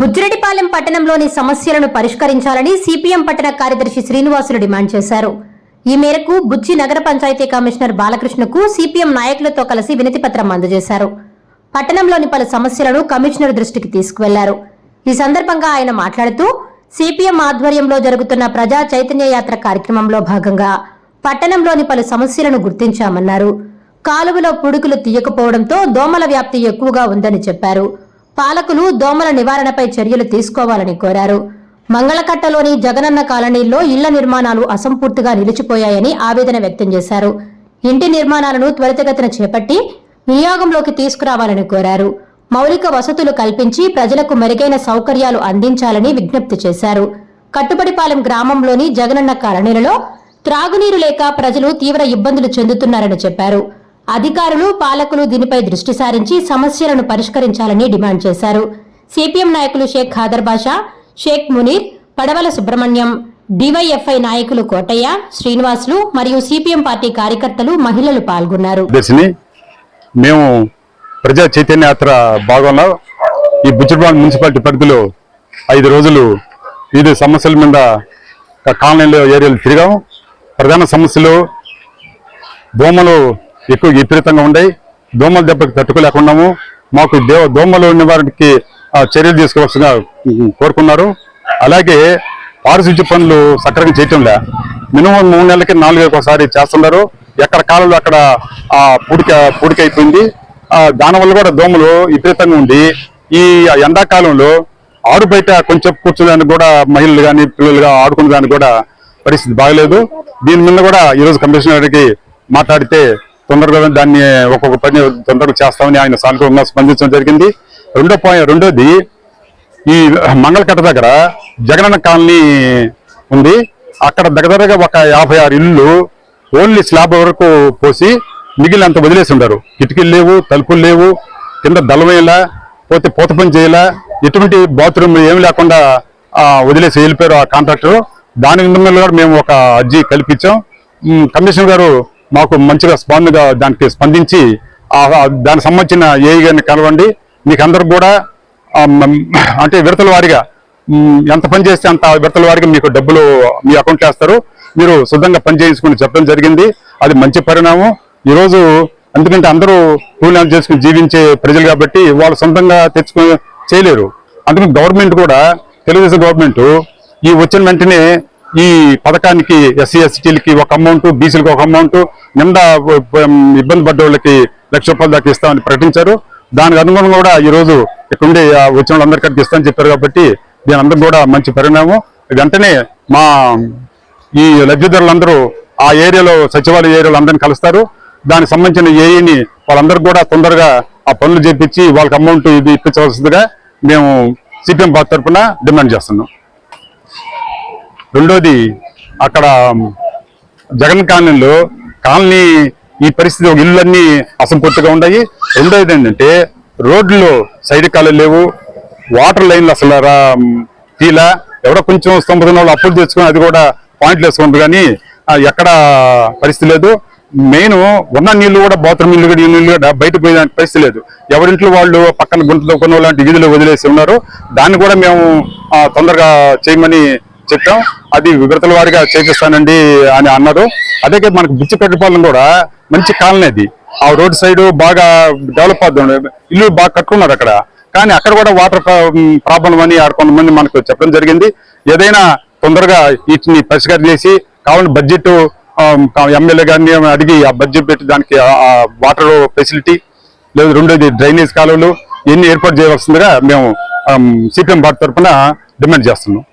బుజ్జిరెడ్డిపాలెం పట్టణంలోని సమస్యలను పరిష్కరించాలని సిపిఎం పట్టణ కార్యదర్శి శ్రీనివాసులు డిమాండ్ చేశారు. ఈ మేరకు బుజ్జి నగర పంచాయతీ కమిషనర్ బాలకృష్ణకు సిపిఎం నాయకులతో కలిసి వినతిపత్రం అందజేశారు. పట్టణంలోని పలు సమస్యలను కమిషనర్ దృష్టికి తీసుకువెళ్ళారు. ఈ సందర్భంగా ఆయన మాట్లాడుతూ సిపిఎం ఆధ్వర్యంలో జరుగుతున్న ప్రజా చైతన్య యాత్ర కార్యక్రమంలో భాగంగా పట్టణంలోని పలు సమస్యలను గుర్తించామన్నారు. కాలువలో పుడుకులు తీయకపోవడంతో దోమల వ్యాప్తి ఎక్కువగా ఉందని చెప్పారు. పాలకులు దోమల నివారణపై చర్యలు తీసుకోవాలని కోరారు. మంగళకట్టలోని జగనన్న కాలనీల్లో ఇళ్ళ నిర్మాణాలు అసంపూర్తిగా నిలిచిపోయాయని ఆవేదన వ్యక్తం చేశారు. ఇంటి నిర్మాణాలను త్వరితగతిన చేపట్టి వినియోగంలోకి తీసుకురావాలని కోరారు. మౌలిక వసతులు కల్పించి ప్రజలకు మెరుగైన సౌకర్యాలు అందించాలని విజ్ఞప్తి చేశారు. కట్టుబడిపాలెం గ్రామంలోని జగనన్న కాలనీలలో త్రాగునీరు లేక ప్రజలు తీవ్ర ఇబ్బందులు చెందుతున్నారని చెప్పారు. అధికారులు పాలకులు దీనిపై దృష్టి సారించి సమస్యలను పరిష్కరించాలని డిమాండ్ చేశారు. సిపిఎం నాయకులు షేక్ ఖాదర్ బాషా షేక్ మునీర్ పడవల సుబ్రహ్మణ్యం డివైఎఫ్ఐ నాయకులు కోటయ్య శ్రీనివాసులు మరియు సిపిఎం పార్టీ కార్యకర్తలు మహిళలు పాల్గొన్నారు. మేము ప్రజా చైతన్య యాత్ర భాగంలో ఈ బుచ్చిబాగ్ మున్సిపాలిటీ పరిధిలో ఐదు రోజులు వివిధ సమస్యల మీద కాలనీలో ఏరియాలు తిరిగాం. ప్రధాన సమస్యలు దోమలు ఎక్కువ విపరీతంగా ఉన్నాయి దోమల దెబ్బకి తట్టుకోలేకున్నాము. మాకు దే దోమలు నివారణకి చర్యలు తీసుకోవాల్సిన కోరుకున్నారు. అలాగే పారిశుద్ధ్య పనులు సక్రమంగా చేయటంలే. మినిమం మూడు నెలలకి నాలుగు ఒకసారి చేస్తున్నారు. ఎక్కడ కాలంలో అక్కడ పూడిక పూడిక అయిపోయింది. ఆ, దానివల్ల కూడా దోమలు విపరీతంగా ఉంది ఈ ఎండాకాలంలో ఆరు బయట కొంచెం కూర్చోడానికి కూడా మహిళలు కానీ పిల్లలుగా ఆడుకునే దానికి కూడా పరిస్థితి బాగలేదు. దీని మీద కూడా ఈరోజు కమిషనర్ గారికి మాట్లాడితే తొందరగా దాన్ని ఒక్కొక్క పని తొందరగా చేస్తామని ఆయన సానుకూలంగా స్పందించడం జరిగింది. రెండో పాయింట్ రెండోది ఈ మంగళకట్ట దగ్గర జగనన్న కాలనీ ఉంది. అక్కడ దగ్గరగా ఒక యాభై ఆరు ఇల్లు ఓన్లీ స్లాబ్ వరకు పోసి మిగిలినంత వదిలేసి ఉండరు. కిటికీలు లేవు తలుపులు లేవు కింద దళమేలా పోతే పూత పని చేయలా ఎటువంటి బాత్రూమ్ ఏమి లేకుండా వదిలేసి వెళ్ళిపోయారు ఆ కాంట్రాక్టర్. దాని కూడా మేము ఒక అర్జీ కల్పించాం. కమిషనర్ గారు మాకు మంచిగా స్పందగా దానికి స్పందించి దానికి సంబంధించిన ఏఈ గారిని కలవండి. మీకు అందరు కూడా అంటే విడతల వారిగా ఎంత పని చేస్తే అంత విడతల వారిగా మీకు డబ్బులు మీ అకౌంట్లో వేస్తారు. మీరు శుద్ధంగా పని చేయించుకుని చెప్పడం జరిగింది. అది మంచి పరిణామం. ఈరోజు ఎందుకంటే అందరూ కూలీనాలు చేసుకుని జీవించే ప్రజలు కాబట్టి వాళ్ళు సొంతంగా తెచ్చుకుని చేయలేరు. అందుకని గవర్నమెంట్ కూడా తెలుగుదేశం గవర్నమెంట్ ఈ వచ్చిన వెంటనే ఈ పథకానికి ఎస్సీ ఎస్టీలకి ఒక అమౌంట్ బీసీలకు ఒక అమౌంట్ నిండా ఇబ్బంది పడ్డ వాళ్ళకి లక్ష రూపాయల దాకా ఇస్తామని ప్రకటించారు. దానికి అనుగుణంగా కూడా ఈ రోజు ఆ వచ్చిన వాళ్ళందరికీ ఇస్తామని చెప్పారు కాబట్టి దీని అందరూ కూడా మంచి పరిణామం. వెంటనే మా ఈ లబ్ధిదారులందరూ ఆ ఏరియాలో సచివాలయ ఏరియాలో అందరిని కలుస్తారు. దానికి సంబంధించిన ఏఈని వాళ్ళందరూ కూడా తొందరగా ఆ పనులు చేపించి వాళ్ళకి అమౌంట్ ఇది ఇప్పించవలసిందిగా మేము సిపిఎం పార్టీ తరఫున డిమాండ్ చేస్తున్నాం. రెండోది అక్కడ జగన్ కాలనీలో కాలనీ ఈ పరిస్థితి ఒక ఇళ్ళన్నీ అసంపూర్తిగా ఉన్నాయి. రెండోది ఏంటంటే రోడ్లు సైడ్ కాలు లేవు వాటర్ లైన్లు అసలు రా- తీలా. ఎవరో కొంచెం స్తోమత వాళ్ళు అప్పులు తెచ్చుకొని అది కూడా పాయింట్లు వేసుకుంటారు కానీ ఎక్కడ పరిస్థితి లేదు. మెయిన్ ఉన్న నీళ్ళు కూడా బాత్రూమ్ నీళ్ళు కూడా ఈ నీళ్ళు కూడా బయట పోయేదానికి పరిస్థితి లేదు. ఎవరింట్లో వాళ్ళు పక్కన గుంటలో కొన్ని లాంటి వీధులు వదిలేసి ఉన్నారు. దాన్ని కూడా మేము తొందరగా చేయమని చెప్పాం. అది విగ్రతల వారిగా చేపిస్తానండి అని అన్నారు అదే కాదు మనకు పెట్టుకోవాలని కూడా మంచి కాలనీ అది. ఆ రోడ్ సైడ్ బాగా డెవలప్ అవుతుంది. ఇల్లు బాగా కట్టుకున్నారు అక్కడ. కానీ అక్కడ కూడా వాటర్ ప్రాబ్లం అని ఆడ కొంతమంది మనకు చెప్పడం జరిగింది. ఏదైనా తొందరగా వీటిని పరిష్కారం చేసి కావాలని బడ్జెట్ ఎమ్మెల్యే గారిని అడిగి ఆ బడ్జెట్ పెట్టి దానికి వాటర్ ఫెసిలిటీ లేదు రెండోది డ్రైనేజ్ కాలువలు ఇవన్నీ ఏర్పాటు చేయవలసిందిగా మేము సిపిఎం పార్టీ తరఫున డిమాండ్ చేస్తున్నాం.